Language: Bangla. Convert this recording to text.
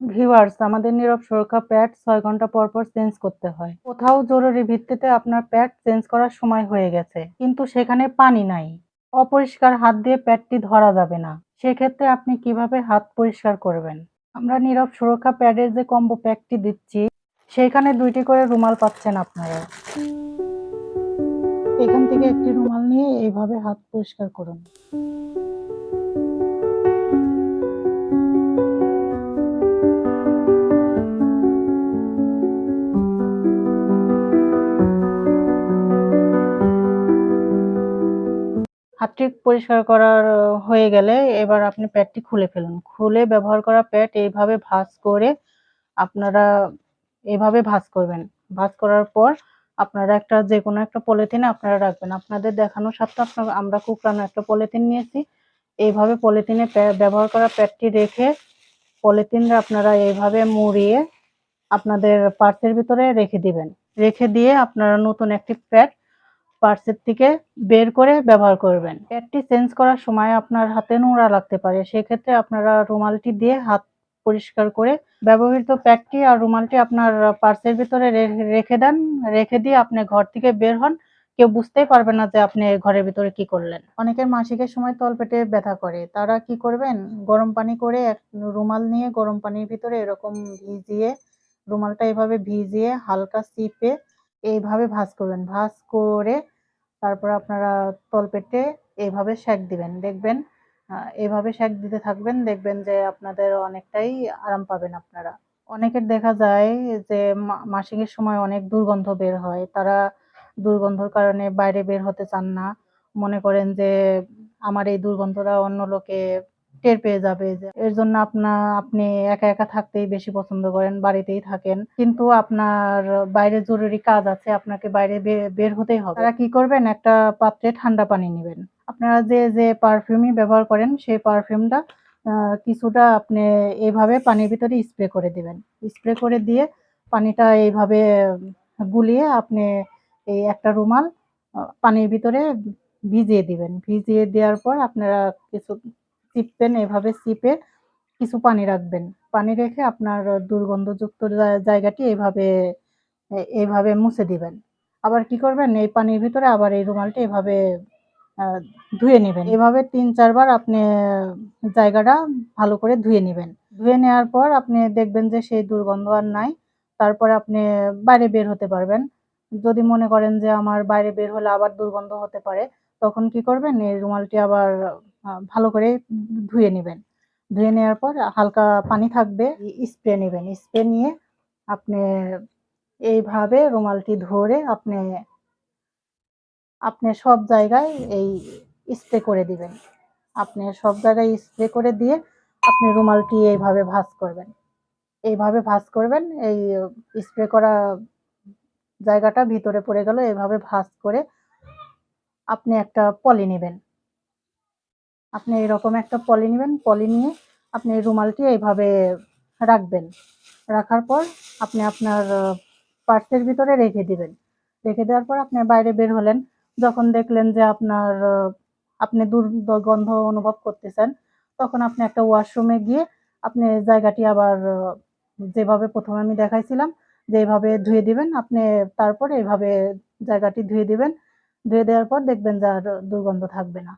ভিউয়ার্স আমাদের নীরব সুরক্ষা প্যাড ছয় ঘণ্টা পর পর চেঞ্জ করতে হয়। কোথাও জরুরি ভিত্তিতে আপনার প্যাড চেঞ্জ করার সময় হয়ে গেছে, কিন্তু সেখানে পানি নাই। অপরিষ্কার হাত দিয়ে প্যাডটি ধরা যাবে না। সেক্ষেত্রে আপনি কীভাবে হাত পরিষ্কার করবেন? আমরা নীরব সুরক্ষা প্যাডের যে কম্বো প্যাকটি দিচ্ছি, সেইখানে দুইটি করে রুমাল পাচ্ছেন আপনারা। এখান থেকে একটি রুমাল নিয়ে এইভাবে হাত পরিষ্কার করুন। হাতটি পরিষ্কার করার, হয়ে গেলে এবার আপনি প্যাডটি খুলে ফেলুন। খুলে ব্যবহার করা প্যাড এইভাবে ভাঁজ করে আপনারা এইভাবে ভাঁজ করবেন। ভাঁজ করার পর আপনারা একটা যে কোনো একটা পলিথিনে আপনারা রাখবেন। আপনাদের দেখানোর সাথে আপনার, আমরা কুকরানো একটা পলিথিন নিয়েছি। এইভাবে পলিথিনে ব্যবহার করা প্যাডটি রেখে পলিথিনটা আপনারা এইভাবে মুড়িয়ে আপনাদের পার্সের ভিতরে রেখে দিবেন। রেখে দিয়ে আপনারা নতুন একটি প্যাড পার্সের থেকে বের করে ব্যবহার করবেন। প্যাডটি চেঞ্জ করার সময় আপনার হাতে নোংরা লাগতে পারে, সেক্ষেত্রে আপনারা রুমালটি দিয়ে হাত পরিষ্কার করে ব্যবহৃত প্যাডটি আর রুমালটি আপনার পার্সের ভিতরে রেখে দেন। রেখে দিয়ে আপনি ঘর থেকে বের হন। কেউ বুঝতেই পারবে না যে আপনি ঘরের ভিতরে কি করলেন। অনেকের মাসিকের সময় তলপেটে ব্যথা করে। তারা কি করবেন? গরম পানি করে এক রুমাল নিয়ে গরম পানির ভিতরে এরকম ভিজিয়ে রুমালটা এভাবে ভিজিয়ে হালকা চিপে এইভাবে ভাঁজ করবেন। ভাঁজ করে তারপর আপনারা তলপেটে এইভাবে সেঁক দিবেন। দেখবেন এভাবে সেঁক দিতে থাকবেন, দেখবেন যে আপনাদের অনেকটাই আরাম পাবেন আপনারা। অনেকের দেখা যায় যে মাসিকের সময় অনেক দুর্গন্ধ বের হয়। তারা দুর্গন্ধর কারণে বাইরে বের হতে চান না। মনে করেন যে, আমার এই দুর্গন্ধটা অন্য লোকে টের পেয়ে যাবে যে এর জন্য আপনা, আপনি একা একা থাকতেই বেশি পছন্দ করেন, বাড়িতেই থাকেন। কিন্তু আপনার বাইরে জরুরি কাজ আছে, আপনাকে বাইরে বের হতেই হবে। তারা কি করবেন? একটা পাত্রে ঠান্ডা পানি নেবেন। আপনারা যে যে পারফিউমই ব্যবহার করেন, সেই পারফিউমটা কিছুটা আপনি এইভাবে পানির ভিতরে স্প্রে করে দিবেন। স্প্রে করে দিয়ে পানিটা এইভাবে গুলিয়ে আপনি এই একটা রুমাল পানির ভিতরে ভিজিয়ে দিবেন। ভিজিয়ে দেওয়ার পর আপনারা কিছু চিপবেন, এভাবে চিপে কিছু পানি রাখবেন। পানি রেখে আপনার দুর্গন্ধযুক্ত জায়গাটি এভাবে এইভাবে মুছে দিবেন। আবার কি করবেন? এই পানির ভিতরে আবার এই রুমালটি এভাবে ধুয়ে নেবেন। এভাবে তিন, চারবার আপনি জায়গাটা ভালো করে ধুয়ে নেবেন। ধুয়ে নেওয়ার পর আপনি দেখবেন যে সেই দুর্গন্ধ আর নাই। তারপরে আপনি বাইরে বের হতে পারবেন। যদি মনে করেন যে আমার বাইরে বের হলে আবার দুর্গন্ধ হতে পারে, তখন কি করবেন? এই রুমালটি আবার ভালো করে ধুয়ে নেবেন। ধুয়ে নেওয়ার পর হালকা পানি থাকবে, স্প্রে নেবেন। স্প্রে নিয়ে আপনি এইভাবে রুমালটি ধরে আপনি আপনি সব জায়গায় এই স্প্রে করে দিবেন। আপনি সব জায়গায় স্প্রে করে দিয়ে আপনি রুমালটি এইভাবে ভাঁজ করবেন। এইভাবে ভাঁজ করবেন, এই স্প্রে করা জায়গাটা ভিতরে পড়ে গেল, এইভাবে ভাঁজ করে আপনি একটা পলি নেবেন। আপনি এরকম একটা পলি নেবেন, পলি নিয়ে আপনি রুমালটি এইভাবে রাখবেন। রাখার পর আপনি আপনার পার্সের ভিতরে রেখে দিবেন। রেখে দেওয়ার পর আপনি বাইরে বের হলেন, যখন দেখলেন যে আপনার আপনি দুর্গন্ধ অনুভব করতেছেন, তখন আপনি একটা ওয়াশরুমে গিয়ে আপনি জায়গাটি আবার যেভাবে প্রথমে আমি দেখাইছিলাম, যে এইভাবে ধুয়ে দিবেন, আপনি তারপর এইভাবে জায়গাটি ধুয়ে দিবেন। ধুয়ে দেওয়ার পর দেখবেন যে আর দুর্গন্ধ থাকবে না।